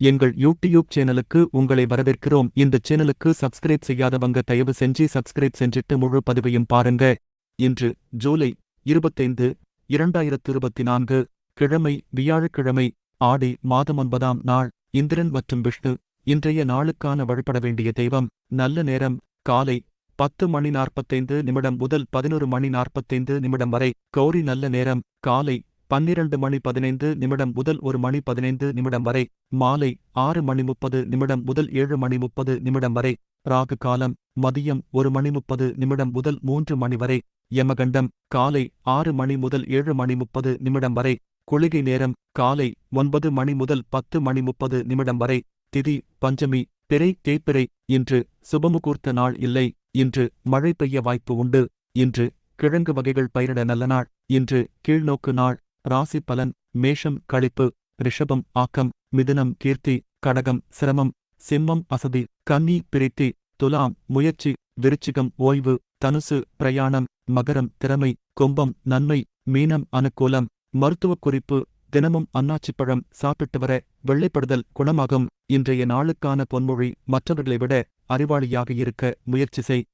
எங்கள் யூடியூப் சேனலுக்கு உங்களை வரவேற்கிறோம். இந்த சேனலுக்கு சப்ஸ்கிரைப் செய்யாதவங்க தயவு செஞ்சு சப்ஸ்கிரைப் செஞ்சிட்டு முழு பதிவையும் பாருங்க. இன்று ஜூலை இருபத்தைந்து இரண்டாயிரத்து இருபத்தி நான்கு கிழமை வியாழக்கிழமை ஆடி மாதம் ஒன்பதாம் நாள் இந்திரன் மற்றும் விஷ்ணு இன்றைய நாளுக்கான வழிபட வேண்டிய தெய்வம் நல்ல நேரம் காலை பத்து மணி நாற்பத்தைந்து நிமிடம் முதல் பதினொரு மணி நாற்பத்தைந்து நிமிடம் வரை கௌரி நல்ல நேரம் காலை பன்னிரண்டு மணி பதினைந்து நிமிடம் முதல் ஒரு மணி பதினைந்து நிமிடம் வரை மாலை ஆறு மணி முப்பது நிமிடம் முதல் ஏழு மணி முப்பது நிமிடம் வரை ராகு காலம் மதியம் ஒரு மணி முப்பது நிமிடம் முதல் மூன்று மணி வரை யமகண்டம் காலை ஆறு மணி முதல் ஏழு மணி முப்பது நிமிடம் வரை குளிகை நேரம் காலை ஒன்பது மணி முதல் பத்து மணி முப்பது நிமிடம் வரை திதி பஞ்சமி பிறை தேய்பிறை இன்று சுபமுகூர்த்த நாள் இல்லை இன்று மழை பெய்ய வாய்ப்பு உண்டு இன்று கிழங்கு வகைகள் பயிரிட நல்ல நாள் இன்று கீழ்நோக்கு நாள் ராசி பலன் மேஷம் களிப்பு ரிஷபம் ஆக்கம் மிதுனம் கீர்த்தி கடகம் சிரமம் சிம்மம் அசதி கன்னி பிரீத்தி துலாம் முயற்சி விருச்சிகம் ஓய்வு தனுசு பிரயாணம் மகரம் திறமை கும்பம் நன்மை மீனம் அனுகூலம் மருத்துவக் குறிப்பு தினமும் அன்னாச்சிப்பழம் சாப்பிட்டு வர வெள்ளைப்படுதல் குணமாகும். இன்றைய நாளுக்கான பொன்மொழி மற்றவர்களை விட அறிவாளியாக இருக்க முயற்சி செய்.